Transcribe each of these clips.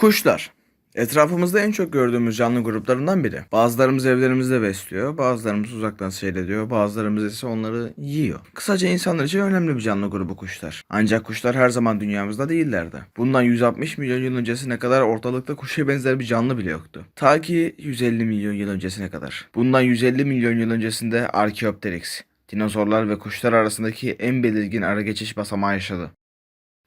Kuşlar. Etrafımızda en çok gördüğümüz canlı gruplarından biri. Bazılarımız evlerimizde besliyor, bazılarımız uzaktan seyrediyor, bazılarımız ise onları yiyor. Kısaca insanlar için önemli bir canlı grubu kuşlar. Ancak kuşlar her zaman dünyamızda değillerdi. Bundan 160 milyon yıl öncesine kadar ortalıkta kuşa benzer bir canlı bile yoktu. Ta ki 150 milyon yıl öncesine kadar. Bundan 150 milyon yıl öncesinde Archaeopteryx, dinozorlar ve kuşlar arasındaki en belirgin ara geçiş basamağı yaşadı.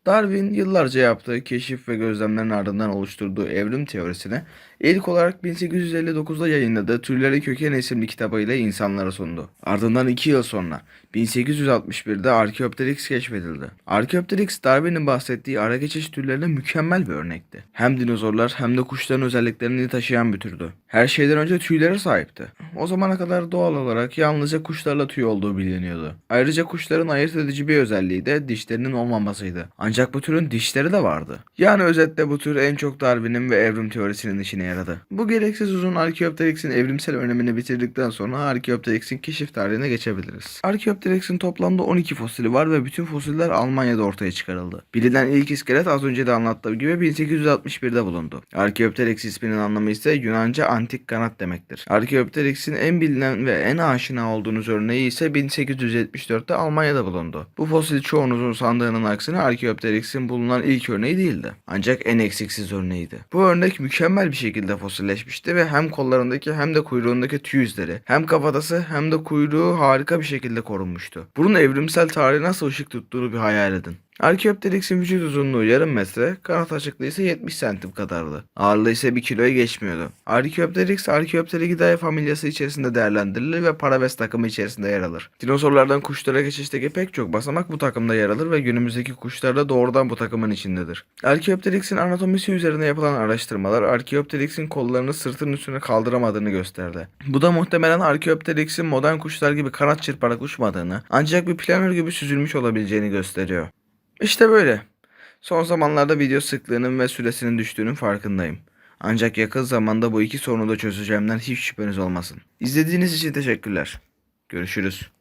Darwin yıllarca yaptığı keşif ve gözlemlerin ardından oluşturduğu evrim teorisini ilk olarak 1859'da yayınladığı Türleri Köken isimli kitabıyla insanlara sundu. Ardından 2 yıl sonra 1861'de Archaeopteryx keşfedildi. Archaeopteryx Darwin'in bahsettiği ara geçiş türlerine mükemmel bir örnekti. Hem dinozorlar hem de kuşların özelliklerini taşıyan bir türdü. Her şeyden önce tüylere sahipti. O zamana kadar doğal olarak yalnızca kuşlarla tüy olduğu biliniyordu. Ayrıca kuşların ayırt edici bir özelliği de dişlerinin olmamasıydı. Ancak bu türün dişleri de vardı. Yani özetle bu tür en çok Darwin'in ve evrim teorisinin işine yaradı. Bu gereksiz uzun Archaeopteryx'in evrimsel önemini bitirdikten sonra Archaeopteryx'in keşif tarihine geçebiliriz. Archaeopteryx'in toplamda 12 fosili var ve bütün fosiller Almanya'da ortaya çıkarıldı. Bilinen ilk iskelet az önce de anlattığım gibi 1861'de bulundu. Archaeopteryx isminin anlamı ise Yunanca antik kanat demektir. Archaeopteryx'in en bilinen ve en aşina olduğunuz örneği ise 1874'te Almanya'da bulundu. Bu fosil çoğunuzun sandığının aksine Archaeopteryx'in bulunan ilk örneği değildi. Ancak en eksiksiz örneğiydi. Bu örnek mükemmel bir şekilde fosilleşmişti ve hem kollarındaki hem de kuyruğundaki tüy izleri, hem kafatası hem de kuyruğu harika bir şekilde korunmuştu. Bunun evrimsel tarihi nasıl ışık tuttuğunu bir hayal edin. Archaeopteryx'in vücut uzunluğu yarım metre, kanat açıklığı ise 70 santim kadardı. Ağırlığı ise 1 kiloya geçmiyordu. Archaeopteryx, Archaeopterygidae familyası içerisinde değerlendirilir ve Paraves takımı içerisinde yer alır. Dinozorlardan kuşlara geçişteki pek çok basamak bu takımda yer alır ve günümüzdeki kuşlar da doğrudan bu takımın içindedir. Archaeopteryx'in anatomisi üzerine yapılan araştırmalar Archaeopteryx'in kollarını sırtının üstüne kaldıramadığını gösterdi. Bu da muhtemelen Archaeopteryx'in modern kuşlar gibi kanat çırparak uçmadığını ancak bir planör gibi süzülmüş olabileceğini gösteriyor. İşte böyle. Son zamanlarda video sıklığının ve süresinin düştüğünün farkındayım. Ancak yakın zamanda bu iki sorunu da çözeceğimden hiç şüpheniz olmasın. İzlediğiniz için teşekkürler. Görüşürüz.